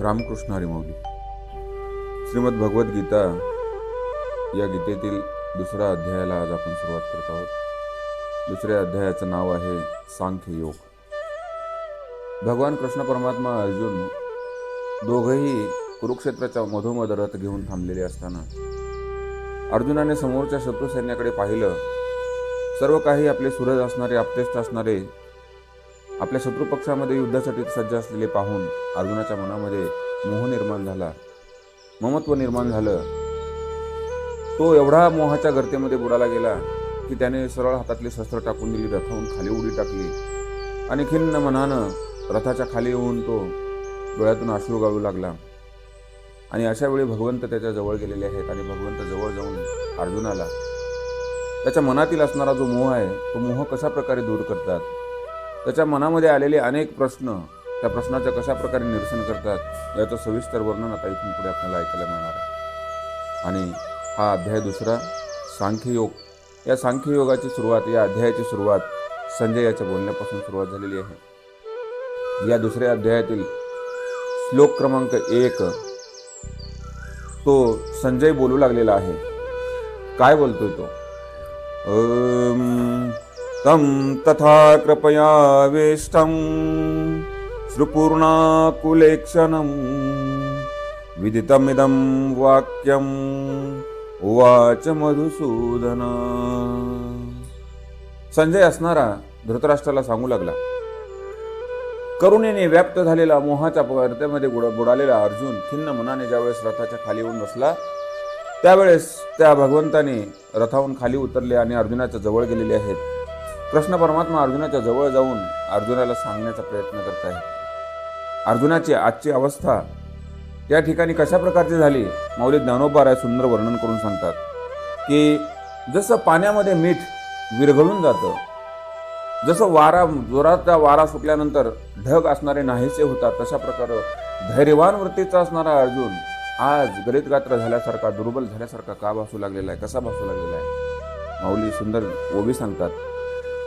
रामकृष्ण हरिमौली. श्रीमद भगवद्गीता या गीतेतील दुसऱ्या अध्यायाला आज आपण सुरुवात करत आहोत. दुसऱ्या अध्यायाचं नाव आहे सांख्य योग. भगवान कृष्ण परमात्मा अर्जुन दोघंही कुरुक्षेत्राच्या मधोमध रथ घेऊन थांबलेले असताना अर्जुनाने समोरच्या शत्रू सैन्याकडे पाहिलं. सर्व काही आपले सूरज असणारे आपतेष्ट असणारे आपल्या शत्रू पक्षामध्ये युद्धासाठी सज्ज असलेले पाहून अर्जुनाच्या मनामध्ये मोह निर्माण झाला. ममत्व निर्माण झालं. तो एवढा मोहाच्या गर्तेमध्ये बुडाला गेला की त्याने सरळ हातातली शस्त्र टाकून दिली रथाहून खाली उडी टाकली. आणि खिन्न मनानं रथाच्या खाली येऊन तो डोळ्यातून अश्रू गाळू लागला. आणि अशा वेळी भगवंत त्याच्याजवळ गेलेले आहेत आणि भगवंत जवळ जाऊन अर्जुनाला त्याच्या मनातील असणारा जो मोह आहे तो मोह कशा प्रकारे दूर करतात? त्याच्या मनामध्ये आलेले अनेक प्रश्न त्या प्रश्नाचं कशा प्रकारे निरसन करतात याचं सविस्तर वर्णन आता इथून पुढे आपल्याला ऐकायला मिळणार आहे. आणि हा अध्याय दुसरा सांख्ययोग. या सांख्ययोगाची सुरुवात या अध्यायाची सुरुवात संजय याच्या बोलण्यापासून सुरुवात झालेली आहे. या दुसऱ्या अध्यायातील श्लोक क्रमांक एक तो संजय बोलू लागलेला आहे. काय बोलतोय तो? अं, तं तथा कृपयावेष्टं श्रुपूर्णाकुलेक्षणं विदितमिदं वाक्यम्। उवाच मधुसूदन। संजय असणारा धृतराष्ट्राला सांगू लागला। करुणेने व्याप्त झालेला मोहाच्या गर्तेमध्ये बुड बुडालेला अर्जुन खिन्न मनाने ज्यावेळेस रथाच्या खाली येऊन बसला त्यावेळेस त्या भगवंताने रथाहून खाली उतरले आणि अर्जुनाच्या जवळ गेलेले आहेत. कृष्ण परमात्मा अर्जुनाच्या जवळ जाऊन अर्जुनाला सांगण्याचा प्रयत्न करत आहेत अर्जुनाची आजची अवस्था त्या ठिकाणी कशा प्रकारची झाली? मौली ज्ञानोबाराय सुंदर वर्णन करून सांगतात की जसं पाण्यामध्ये मीठ विरघळून जातं जसं वारा जोराचा वारा सुटल्यानंतर ढग असणारे नाहीसे होतात तशा प्रकारे धैर्यवान वृत्तीचा असणारा अर्जुन आज गरीत गात्र झाल्यासारखा दुर्बल झाल्यासारखा का भासू लागलेला आहे? कसा भासू लागलेला आहे? माऊली सुंदर ओबी सांगतात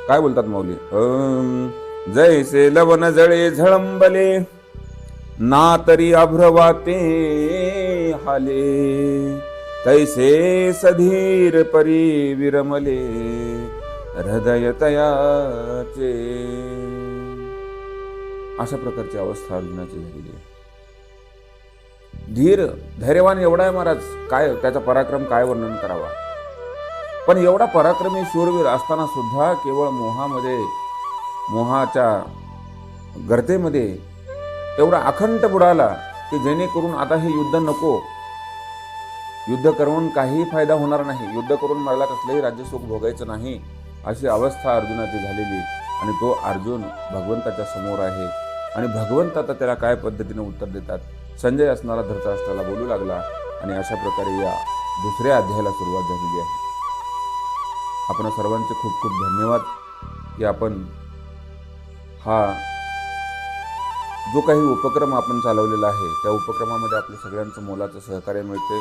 काय बोलतात माऊली? अं, जैसे लवण जळे झळंबले ना तरी अभ्रवाते हाले. तैसे सधीर परी विरमले हृदय तयाचे. अशा प्रकारची अवस्था अर्जुनाची झालेली आहे. धीर धैर्यवान एवढा आहे महाराज. काय त्याचा पराक्रम काय वर्णन करावा? पण एवढा पराक्रमी शूरवीर असताना सुद्धा केवळ मोहामध्ये मोहाच्या गर्तेमध्ये एवढा अखंड बुडाला की जेणेकरून आता हे युद्ध नको. युद्ध करून काहीही फायदा होणार नाही. युद्ध करून मला कसलंही राज्यसुख भोगायचं नाही अशी अवस्था अर्जुनाची झालेली. आणि तो अर्जुन भगवंताच्या समोर आहे. आणि भगवंत आता त्याला काय पद्धतीने उत्तर देतात? संजय असणारा धृतराष्ट्राला बोलू लागला. आणि अशा प्रकारे या दुसऱ्या अध्यायाला सुरुवात झालेली आहे. आपण सर्वांचे खूप खूप धन्यवाद की आपण हा जो काही उपक्रम आपण चालवलेला आहे त्या उपक्रमामध्ये आपल्या सगळ्यांचं मोलाचं सहकार्य मिळते.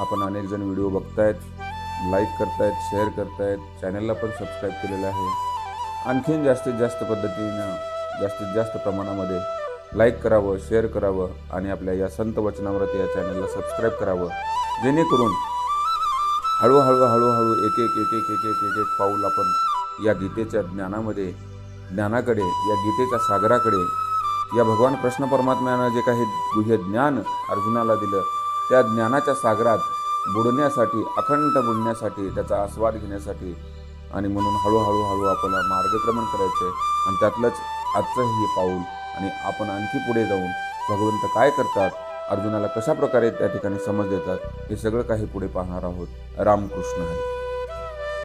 आपण अनेक जण व्हिडिओ बघतायत लाईक करतायत शेअर करतायत चॅनलला पण सबस्क्राईब केलेलं आहे. आणखीन जास्तीत जास्त पद्धतीनं जास्तीत जास्त प्रमाणामध्ये लाईक करावं शेअर करावं आणि आपल्या या संत वचनावरती या चॅनलला सबस्क्राईब करावं. जेणेकरून हळूहळू हळूहळू एक एक एक एक एक एक एक एक पाऊल आपण या गीतेच्या ज्ञानामध्ये ज्ञानाकडे या गीतेच्या सागराकडे या भगवान कृष्ण परमात्म्यानं जे काही गुह्य ज्ञान अर्जुनाला दिलं त्या ज्ञानाच्या सागरात बुडण्यासाठी अखंड बुडण्यासाठी त्याचा आस्वाद घेण्यासाठी आणि म्हणून हळूहळू हळू आपल्याला मार्गक्रमण करायचं आहे. आणि त्यातलंच आजचं हे पाऊल आणि आपण आणखी पुढे जाऊन भगवंत काय करतात अर्जुनाला कशा प्रकारे त्या ठिकाणी समज देतात हे सगळं काही पुढे पाहणार आहोत. रामकृष्ण हरी.